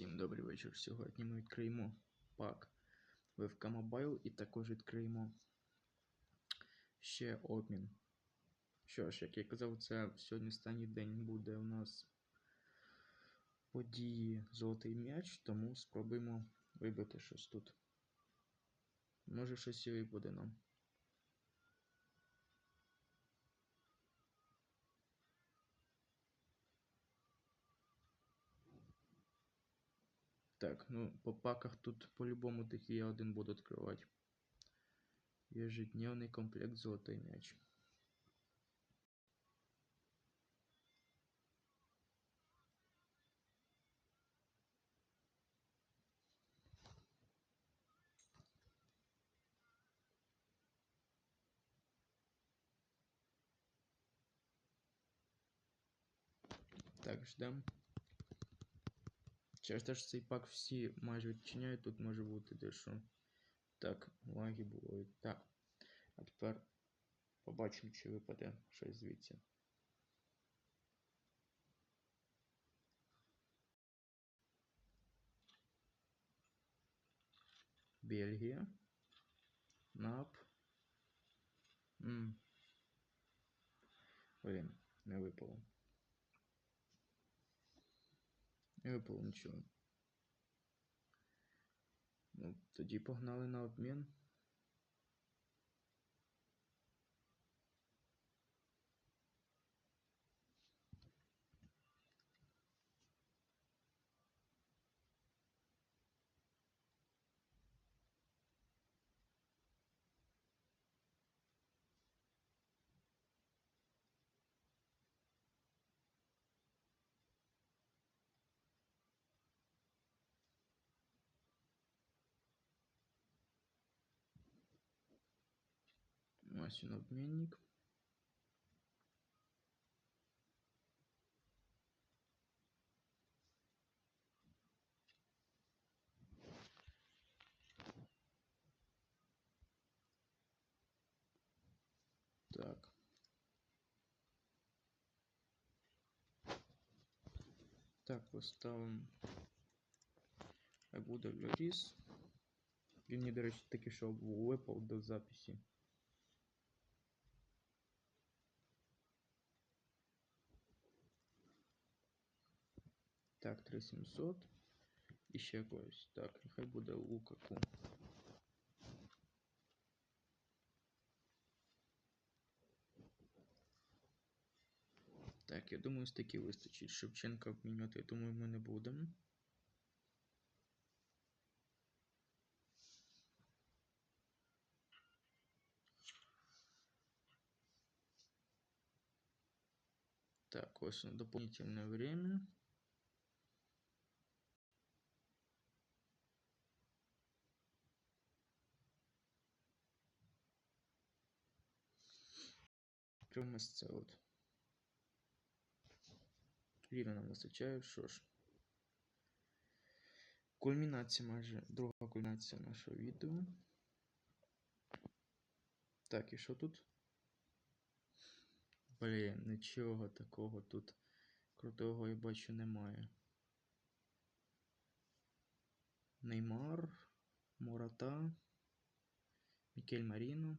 Всім добрий вечір. Сьогодні ми відкриємо пак VFK Mobile і також відкриємо ще обмін. Що ж, як я казав, це сьогодні останній день буде у нас події Золотий м'яч, тому спробуємо вибити щось тут. Може щось і випаде нам. Так, ну по паках тут по-любому таки я один буду открывать. Ежедневный комплект Золотой мяч. Так, ждем. Через те, що цей пак всі майже відчиняють, тут може бути дещо. Так, лаги бувають. Так. А тепер побачимо, чи випаде щось звідси. Бельгія. НАП. Блін, не випало. Не виповнив нічого. Ну, тоді погнали на обмін. Масін обмінник. Так. Так, поставимо. Хай буде Льоріс. Він мені, до речі, таки що випав до записі. Так, 3700. І ще когось. Так, нехай буде Лукаку. Так, я думаю, з таки вистачить. Шевченка обмінювати, я думаю, ми не будемо. Так, ось дополнительное время. Ось це от. Рівно нам вистачає, що ж. Кульмінація майже друга кульмінація нашого відео. Так, і що тут? Блін, нічого такого тут крутого я бачу немає. Неймар, Мората, Мікель Маріно.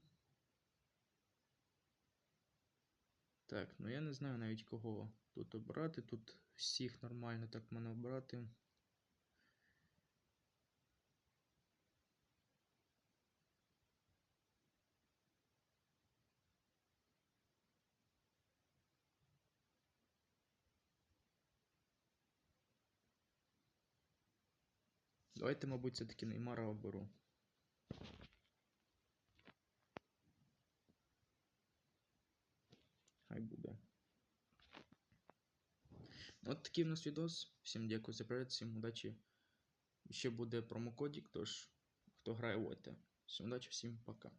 Так, ну я не знаю навіть кого тут обрати. Тут всіх нормально так мене обрати. Давайте, мабуть, все-таки Неймара оберу. Буде. От такий в нас відос. Всім дякую за перегляд, всім удачі. Ще буде промокодік, тож хто грає, водьте. Всім удачі, всім пока.